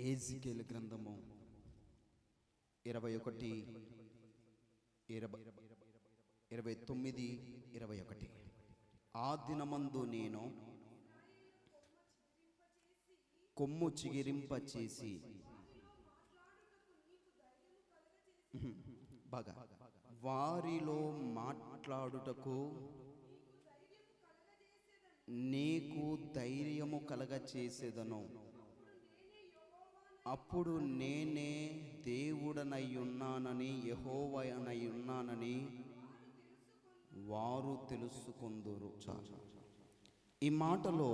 ఏజికేల్ గ్రంథము ఇరవై ఒకటి ఇరవై ఇరవై తొమ్మిది ఇరవై ఒకటి. ఆ దినమందు నేను కొమ్ము చిగిరింప చేసి బాగా వారిలో మాట్లాడుటకు నీకు ధైర్యము కలగ చేసేదను అప్పుడు నేనే దేవుడనయ్యున్నానని ఉన్నానని ఉన్నానని వారు తెలుసుకుందురు. ఈ మాటలో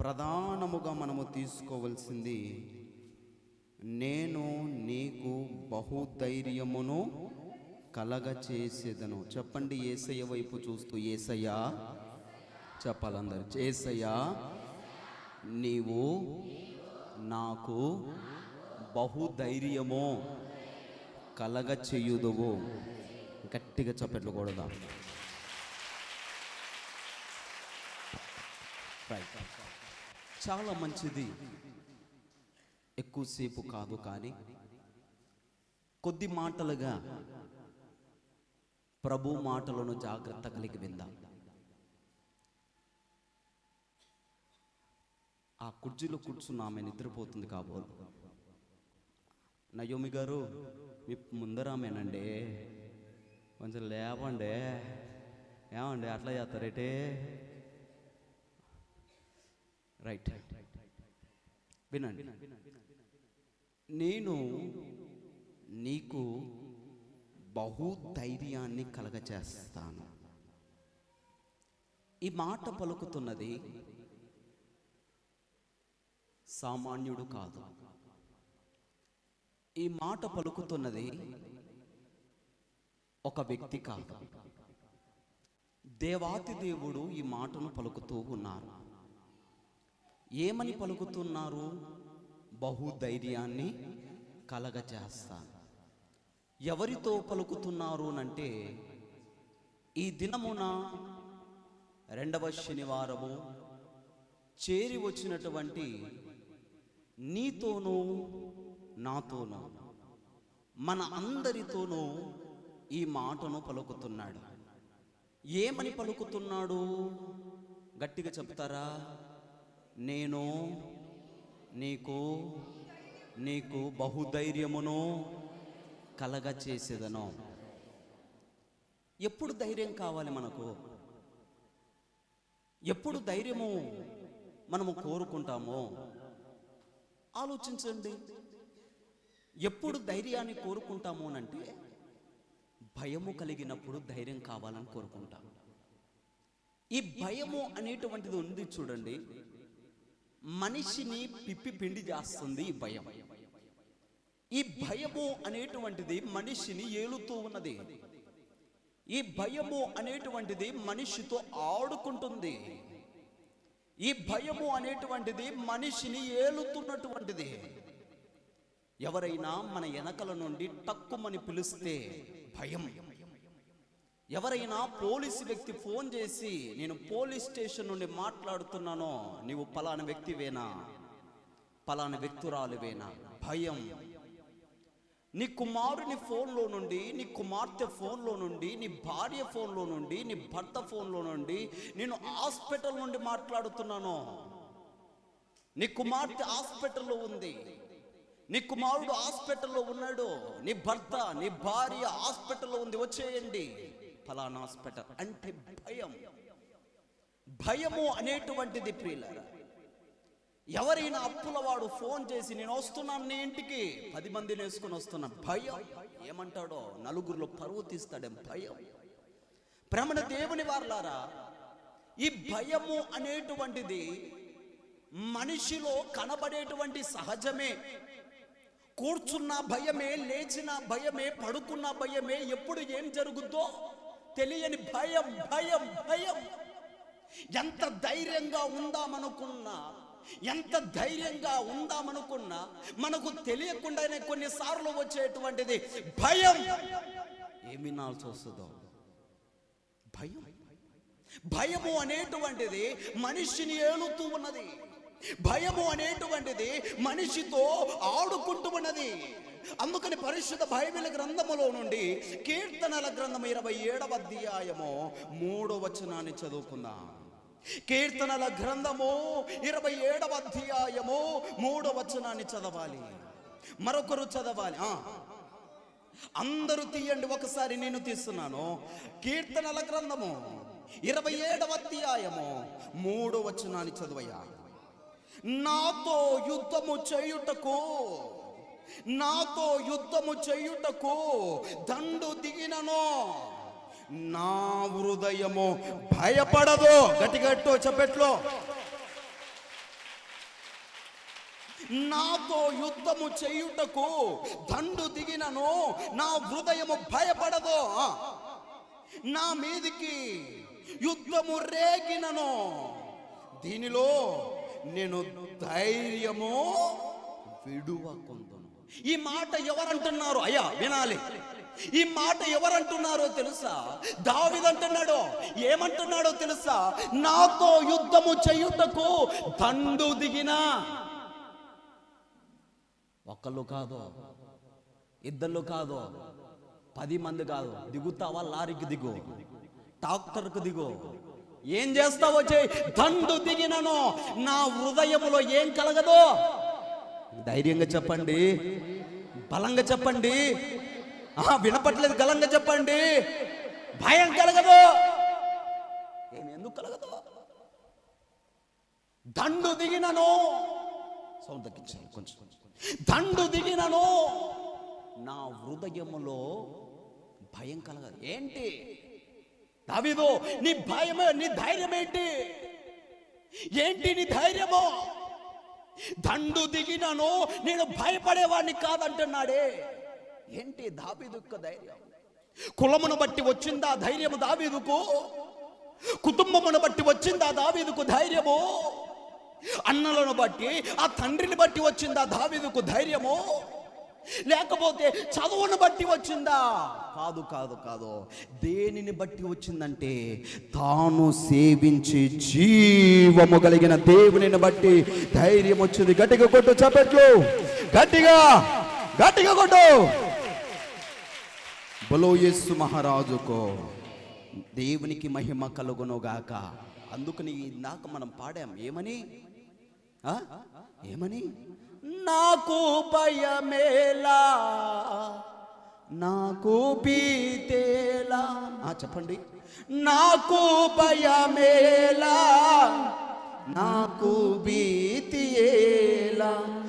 ప్రధానముగా మనము తీసుకోవలసింది నేను నీకు బహుధైర్యమును కలగ చేసేదను చెప్పండి ఏసయ్య వైపు చూస్తూ ఏసయ్యా చెప్పాలందరు ఏసయ్యా నీవు నాకు బహుధైర్యము కలగ చేయుదువు గట్టిగా చప్పట్లు కూడదా. చాలా మంచిది. ఎక్కువసేపు కాదు కానీ కొద్ది మాటలుగా ప్రభు మాటలను జాగ్రత్త కలిగి విందాం. ఆ కుర్చీలో కూర్చున్న ఆమె నిద్రపోతుంది కాబోలు నయోమి గారు మీ ముందరామేనండి కొంచెం లేవండి. ఏమండి అట్లా చేస్తారేటే రైట్. వినండి. నేను నీకు బహు ధైర్యాన్ని కలగచేస్తాను. ఈ మాట పలుకుతున్నది సామాన్యుడు కాదు. ఈ మాట పలుకుతున్నది ఒక వ్యక్తి కాదు. దేవాతి దేవుడు ఈ మాటను పలుకుతూ ఉన్నారు. ఏమని పలుకుతున్నారు? బహుధైర్యాన్ని కలగజేస్తాను. ఎవరితో పలుకుతున్నారు అంటే ఈ దినమున రెండవ శనివారము చేరి వచ్చినటువంటి నీతోనూ నాతోనూ మన అందరితోనూ ఈ మాటను పలుకుతున్నాడు. ఏమని పలుకుతున్నాడు? గట్టిగా చెప్తారా? నేను నీకు నీకు బహుధైర్యమును కలగ చేసేదను ఎప్పుడు ధైర్యం కావాలి మనకు? ఎప్పుడు ధైర్యము మనము కోరుకుంటామో? ఆలోచించండి. ఎప్పుడు ధైర్యాన్ని కోరుకుంటాము అని అంటే భయము కలిగినప్పుడు ధైర్యం కావాలని కోరుకుంటాం. ఈ భయము అనేటువంటిది ఉంది చూడండి. మనిషిని పిప్పి పిండి చేస్తుంది ఈ భయం. ఈ భయము అనేటువంటిది మనిషిని ఏలుతూ ఉన్నది. ఈ భయము అనేటువంటిది మనిషితో ఆడుకుంటుంది. ఈ భయము అనేటువంటిది మనిషిని ఏలుతున్నటువంటిది. ఎవరైనా మన వెనకల నుండి టక్కుమని పిలిస్తే భయం. ఎవరైనా పోలీసు వ్యక్తి ఫోన్ చేసి నేను పోలీస్ స్టేషన్ నుండి మాట్లాడుతున్నానో నీవు పలానా వ్యక్తివేనా? పలానా వ్యక్తురాలువేనా? భయం. నీ కుమారుని ఫోన్లో నుండి నీ కుమార్తె ఫోన్లో నుండి నీ భార్య ఫోన్లో నుండి నీ భర్త ఫోన్లో నుండి నేను హాస్పిటల్ నుండి మాట్లాడుతున్నాను. నీ కుమార్తె హాస్పిటల్లో ఉంది. నీ కుమారుడు హాస్పిటల్లో ఉన్నాడు. నీ భర్త నీ భార్య హాస్పిటల్లో ఉంది. వచ్చేయండి. ఫలానా హాస్పిటల్ అంటే భయం. భయము అనేటువంటిది ప్రియులారా. ఎవరైనా అప్పులవాడు ఫోన్ చేసి నేను వస్తున్నాను నీ ఇంటికి. పది మందిని వేసుకుని వస్తున్నా. భయం. ఏమంటాడో? నలుగురిలో పరువు తీస్తాడే భయం? ప్రేమణ దేవుని వారులారా ఈ భయము అనేటువంటిది మనిషిలో కనబడేటువంటి సహజమే. కూర్చున్న భయమే లేచిన భయమే పడుకున్న భయమే ఎప్పుడు ఏం జరుగుద్దో తెలియని భయం భయం భయం. ఎంత ధైర్యంగా ఉందామనుకున్నా ఎంత ధైర్యంగా ఉందామనుకున్నా మనకు తెలియకుండానే కొన్నిసార్లు వచ్చేటువంటిది భయం. ఏమి నాల్సి వస్తుందో? భయం. భయము అనేటువంటిది మనిషిని ఏలుతూ ఉన్నది. భయము అనేటువంటిది మనిషితో ఆడుకుంటూ ఉన్నది. అందుకని పరిశుద్ధ బైబిల్ గ్రంథములో నుండి కీర్తనల గ్రంథం ఇరవై ఏడవ అధ్యాయము మూడో వచనాన్ని చదువుకుందాం. కీర్తనల గ్రంథము ఇరవై ఏడవ అధ్యాయము మూడో వచనాన్ని చదవాలి. మరొకరు చదవాలి. అందరూ తీయండి ఒకసారి నేను తీస్తున్నాను. కీర్తనల గ్రంథము ఇరవై ఏడవ అధ్యాయము మూడో వచనాన్ని చదువయ్యా. నాతో యుద్ధము చేయుటకు నాతో యుద్ధము చేయుటకు దండు దిగినను. నా హృదయము భయపడదు. గట్టిగట్టు చెప్పెట్లో. నాతో యుద్ధము చేయుటకు దండు దిగినను. నా హృదయము భయపడదు. నా మీదికి యుద్ధము రేగినను. దీనిలో నేను ధైర్యము విడువకుందును. ఈ మాట ఎవరంటున్నారు? అయ్యా వినాలి. ఈ మాట ఎవరంటున్నారో తెలుసా? దావిదంటున్నాడో ఏమంటున్నాడో తెలుసా? నాతో యుద్ధము చేయుటకు దండు దిగినా ఒక్కళ్ళు కాదు ఇద్దరు కాదు పది మంది కాదు. దిగుతావా? లారీకి దిగు. డాక్టర్కు దిగు. ఏం చేస్తావో చేయి. దండు దిగినను. నా హృదయములో ఏం కలగదు? ధైర్యంగా చెప్పండి. బలంగా చెప్పండి. ఆ వినపట్లేదు గలంగా చెప్పండి. భయం కలగదు. నేను ఎందుకు కలగదు? దండు దిగినను. సౌండ్ తగ్గించాలి కొంచెం. దండు దిగినను. నా హృదయములో భయం కలగదు. ఏంటి? దావీదు నీ భయమే నీ ధైర్యం ఏంటి ఏంటి నీ ధైర్యము? దండు దిగినను నేను భయపడేవాడిని కాదంటున్నాడే. ఏంటి దావీదు ధైర్యం? కులమును బట్టి వచ్చిందా ధైర్యము దావీదుకు? కుటుంబమును బట్టి వచ్చిందా దావీదుకు ధైర్యము? అన్నలను బట్టి ఆ తండ్రిని బట్టి వచ్చిందా దావీదుకు ధైర్యము? లేకపోతే చదువును బట్టి వచ్చిందా? కాదు కాదు కాదు. దేనిని బట్టి వచ్చిందంటే తాను సేవించి జీవము కలిగిన దేవునిని బట్టి ధైర్యం వచ్చింది. గట్టిగా కొట్టు చప్పట్లు. గట్టిగా గట్టిగా కొట్టు. బలో యేసు మహారాజుకో దేవునికి మహిమ కలుగును గాక అందుకని ఇందాక మనం పాడాం. ఏమని? ఏమని? నాకు భయమేలా నాకు పీతేలా ఆ, చెప్పండి. నాకు భయమేలా నాకు భీతియేలా